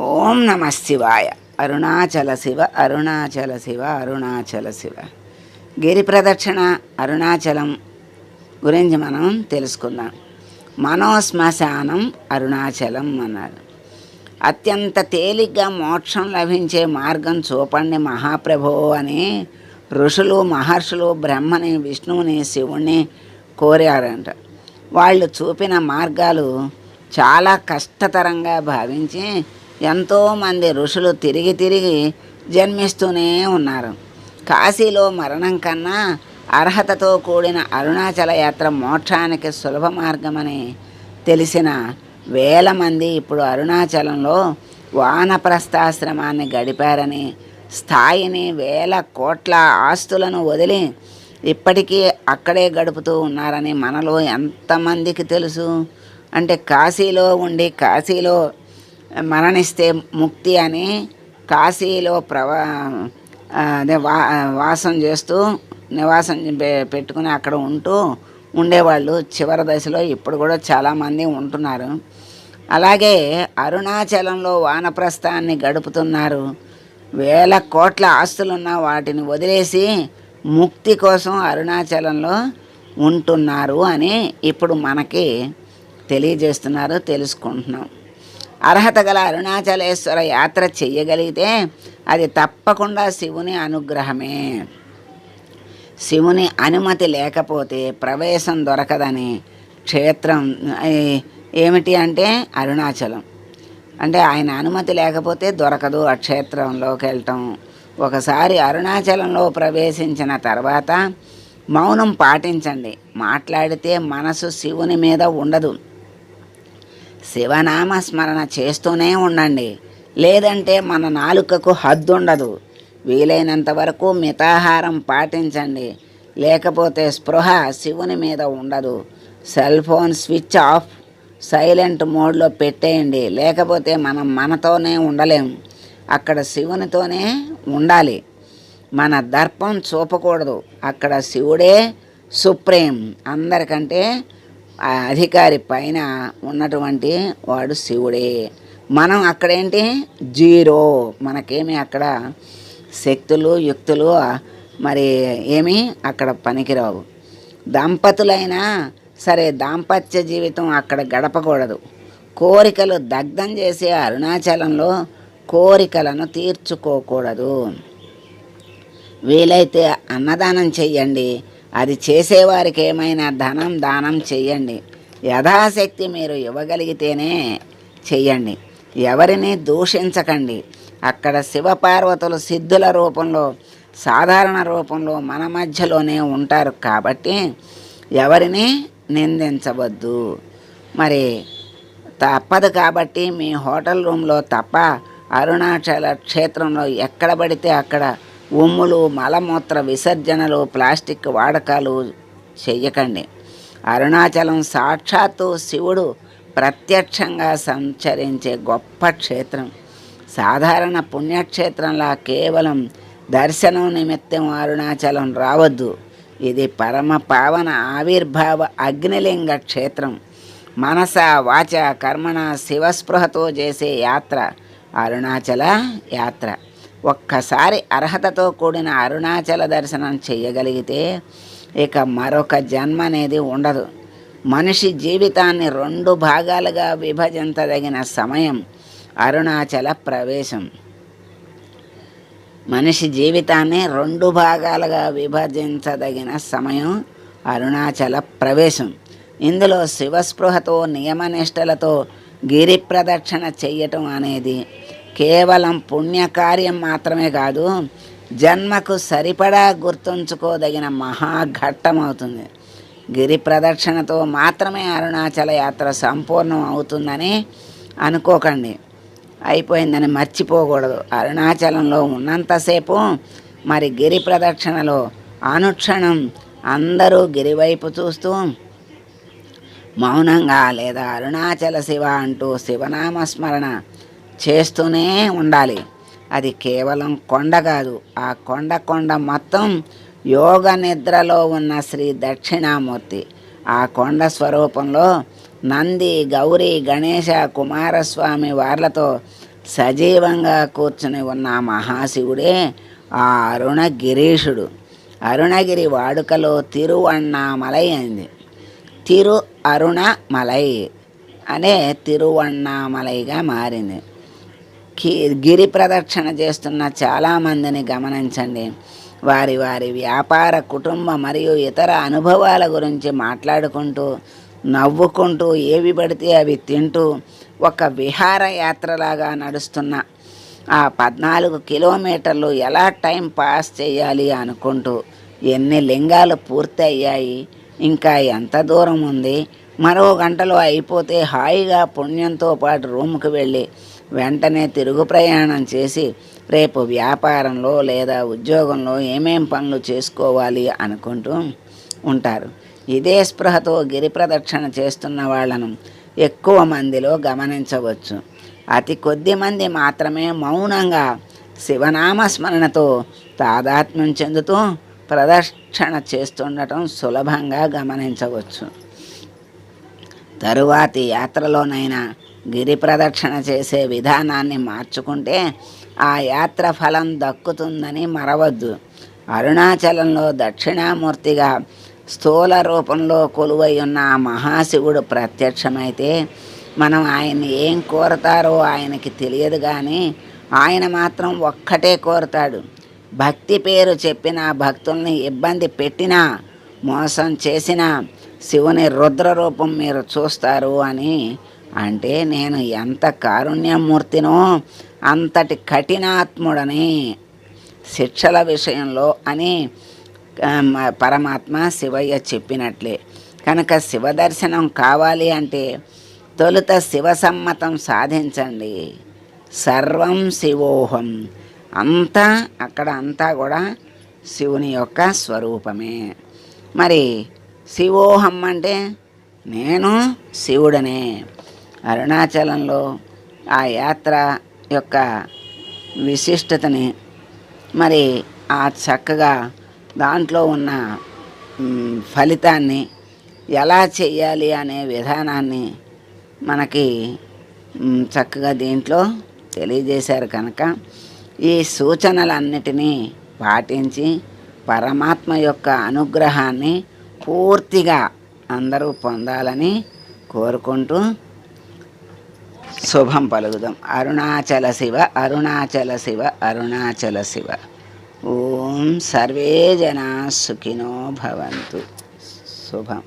ఓం నమ శివాయ. అరుణాచల శివ అరుణాచల శివ అరుణాచల శివ. గిరి ప్రదక్షిణ అరుణాచలం గురించి మనం తెలుసుకుందాం. మనోశ్మశానం అరుణాచలం అన్నారు. అత్యంత తేలిగ్గా మోక్షం లభించే మార్గం చూపండి మహాప్రభో అని ఋషులు మహర్షులు బ్రహ్మని విష్ణువుని శివుణ్ణి కోరారంట. వాళ్ళు చూపిన మార్గాలు చాలా కష్టతరంగా భావించి ఎంతోమంది ఋషులు తిరిగి తిరిగి జన్మిస్తూనే ఉన్నారు. కాశీలో మరణం కన్నా అర్హతతో కూడిన అరుణాచల యాత్ర మోక్షానికి సులభ మార్గమని తెలిసిన వేల మంది ఇప్పుడు అరుణాచలంలో వానప్రస్థాశ్రమాన్ని గడిపారని స్థాయిని వేల కోట్ల ఆస్తులను వదిలి ఇప్పటికీ అక్కడే గడుపుతూ ఉన్నారని మనలో ఎంతమందికి తెలుసు? అంటే కాశీలో ఉండి కాశీలో మరణిస్తే ముక్తి అని కాశీలో ప్రవా అదే వా వాసం చేస్తూ నివాసం పె- పెట్టుకుని అక్కడ ఉంటూ ఉండేవాళ్ళు. చివరి దశలో ఇప్పుడు కూడా చాలామంది ఉంటున్నారు. అలాగే అరుణాచలంలో వానప్రస్థాన్ని గడుపుతున్నారు. వేల కోట్ల ఆస్తులున్న వాటిని వదిలేసి ముక్తి కోసం అరుణాచలంలో ఉంటున్నారు అని ఇప్పుడు మనకి తెలియజేస్తున్నారు తెలుసుకుంటున్నాం. అర్హత గల అరుణాచలేశ్వర యాత్ర చెయ్యగలిగితే అది తప్పకుండా శివుని అనుగ్రహమే. శివుని అనుమతి లేకపోతే ప్రవేశం దొరకదని క్షేత్రం ఏమిటి అంటే అరుణాచలం. అంటే ఆయన అనుమతి లేకపోతే దొరకదు ఆ క్షేత్రంలోకి వెళ్ళటం. ఒకసారి అరుణాచలంలో ప్రవేశించిన తర్వాత మౌనం పాటించండి. మాట్లాడితే మనసు శివుని మీద ఉండదు. శివనామ స్మరణ చేస్తూనే ఉండండి. లేదంటే మన నాలుకకు హద్దు ఉండదు వీలైనంత వరకు మితాహారం పాటించండి. లేకపోతే స్పృహ శివుని మీద ఉండదు. Cell phone switch off. Silent మోడ్లో పెట్టేయండి. లేకపోతే మనం మనతోనే ఉండలేం. అక్కడ శివునితోనే ఉండాలి. మన దర్పం చూపకూడదు. అక్కడ శివుడే సుప్రీం. అందరికంటే ఆ అధికారి పైన ఉన్నటువంటి వాడు శివుడే. మనం అక్కడేంటి? జీరో. మనకేమి అక్కడ శక్తులు యుక్తులు మరి ఏమీ అక్కడ పనికిరావు. దంపతులైనా సరే దాంపత్య జీవితం అక్కడ గడపకూడదు. కోరికలు దగ్ధం చేసే అరుణాచలంలో కోరికలను తీర్చుకోకూడదు. వీలైతే అన్నదానం చెయ్యండి. అది చేసేవారికి ఏమైనా ధనం దానం చెయ్యండి. యథాశక్తి మీరు ఇవ్వగలిగితేనే చెయ్యండి. ఎవరిని దూషించకండి. అక్కడ శివపార్వతులు సిద్ధుల రూపంలో సాధారణ రూపంలో మన మధ్యలోనే ఉంటారు కాబట్టి ఎవరిని నిందించవద్దు. మరి తప్పదు కాబట్టి మీ హోటల్ రూమ్లో తప్ప అరుణాచల క్షేత్రంలో ఎక్కడ పడితే అక్కడ ఉమ్ములు మలమూత్ర విసర్జనలు ప్లాస్టిక్ వాడకాలు చెయ్యకండి. అరుణాచలం సాక్షాత్తు శివుడు ప్రత్యక్షంగా సంచరించే గొప్ప క్షేత్రం. సాధారణ పుణ్యక్షేత్రంలా కేవలం దర్శనం నిమిత్తం అరుణాచలం రావద్దు. ఇది పరమ పావన ఆవిర్భావ అగ్నిలింగ క్షేత్రం. మనస వాచ కర్మణ శివస్పృహతో చేసే యాత్ర అరుణాచల యాత్ర. ఒక్కసారి అర్హతతో కూడిన అరుణాచల దర్శనం చేయగలిగితే ఇక మరొక జన్మ అనేది ఉండదు. మనిషి జీవితాన్ని రెండు భాగాలుగా విభజించదగిన సమయం అరుణాచల ప్రవేశం. మనిషి జీవితాన్ని రెండు భాగాలుగా విభజించదగిన సమయం అరుణాచల ప్రవేశం. ఇందులో శివస్పృహతో నియమనిష్టలతో గిరి ప్రదక్షిణ చెయ్యటం అనేది కేవలం పుణ్యకార్యం మాత్రమే కాదు జన్మకు సరిపడా గుర్తుంచుకోదగిన మహాఘట్టం అవుతుంది గిరి ప్రదక్షిణతో మాత్రమే అరుణాచల యాత్ర సంపూర్ణం అవుతుందని అనుకోకండి. అయిపోయిందని మర్చిపోకూడదు. అరుణాచలంలో ఉన్నంతసేపు మరి గిరి ప్రదక్షిణలో అనుక్షణం అందరూ గిరివైపు చూస్తూ మౌనంగా లేదా అరుణాచల శివ అంటూ శివనామస్మరణ చేస్తూనే ఉండాలి. అది కేవలం కొండ కాదు. ఆ కొండ కొండ మొత్తం యోగ నిద్రలో ఉన్న శ్రీ దక్షిణామూర్తి. ఆ కొండ స్వరూపంలో నంది గౌరీ గణేశ కుమారస్వామి వార్లతో సజీవంగా కూర్చుని ఉన్న మహాశివుడే ఆ అరుణగిరీషుడు అరుణగిరి వాడుకలో తిరువണ്ണామలై అయింది తిరు అరుణమలై అనే తిరువണ്ണామలైగా మారింది. గిరి ప్రదక్షిణ చేస్తున్న చాలామందిని గమనించండి. వారి వారి వ్యాపార కుటుంబ మరియు ఇతర అనుభవాల గురించి మాట్లాడుకుంటూ నవ్వుకుంటూ ఏవి పడితే అవి తింటూ ఒక విహారయాత్రలాగా నడుస్తున్న ఆ పద్నాలుగు కిలోమీటర్లు ఎలా టైం పాస్ చేయాలి అనుకుంటూ ఎన్ని లింగాలు పూర్తి అయ్యాయి ఇంకా ఎంత దూరం ఉంది మరో గంటలో అయిపోతే హాయిగా పుణ్యంతో పాటు రూమ్కి వెళ్ళి వెంటనే తిరుగు ప్రయాణం చేసి రేపు వ్యాపారంలో లేదా ఉద్యోగంలో ఏమేం పనులు చేసుకోవాలి అనుకుంటూ ఉంటారు. ఇదే స్పృహతో గిరి ప్రదక్షిణ చేస్తున్న వాళ్ళను ఎక్కువ మందిలో గమనించవచ్చు. అతి కొద్ది మంది మాత్రమే మౌనంగా శివనామస్మరణతో తాదాత్మ్యం చెందుతూ ప్రదక్షిణ చేస్తుండటం సులభంగా గమనించవచ్చు. తరువాతి యాత్రలోనైనా గిరి ప్రదక్షిణ చేసే విధానాన్ని మార్చుకుంటే ఆ యాత్ర ఫలం దక్కుతుందని మరవద్దు. అరుణాచలంలో దక్షిణామూర్తిగా స్థూల రూపంలో కొలువై ఉన్న ఆ మహాశివుడు ప్రత్యక్షమైతే మనం ఆయన్ని ఏం కోరతారో ఆయనకి తెలియదు కానీ ఆయన మాత్రం ఒక్కటే కోరుతాడు. భక్తి పేరు చెప్పిన భక్తుల్ని ఇబ్బంది పెట్టినా మోసం చేసినా శివుని రుద్ర రూపం మీరు చూస్తారు అని అంటే నేను ఎంత కారుణ్యమూర్తినో అంతటి కఠినాత్ముడని శిక్షల విషయంలో అని పరమాత్మ శివయ్య చెప్పినట్లే. కనుక శివ దర్శనం కావాలి అంటే తొలుత శివసమ్మతం సాధించండి. సర్వం శివోహం. అంతా అక్కడ అంతా కూడా శివుని యొక్క స్వరూపమే. మరి శివోహం అంటే నేను శివుడనే. అరుణాచలంలో ఆ యాత్ర యొక్క విశిష్టతని మరి ఆ చక్కగా దాంట్లో ఉన్న ఫలితాన్ని ఎలా చేయాలి అనే విధానాన్ని మనకి చక్కగా దీంట్లో తెలియజేశారు కనుక ఈ సూచనలన్నిటినీ పాటించి పరమాత్మ యొక్క అనుగ్రహాన్ని పూర్తిగా అందరూ పొందాలని కోరుకుంటూ శుభం పలుకుదాం. అరుణాచల శివ అరుణాచల శివ అరుణాచల శివ. ఓం సర్వే జనా సుఖినో భవంతు. శుభం.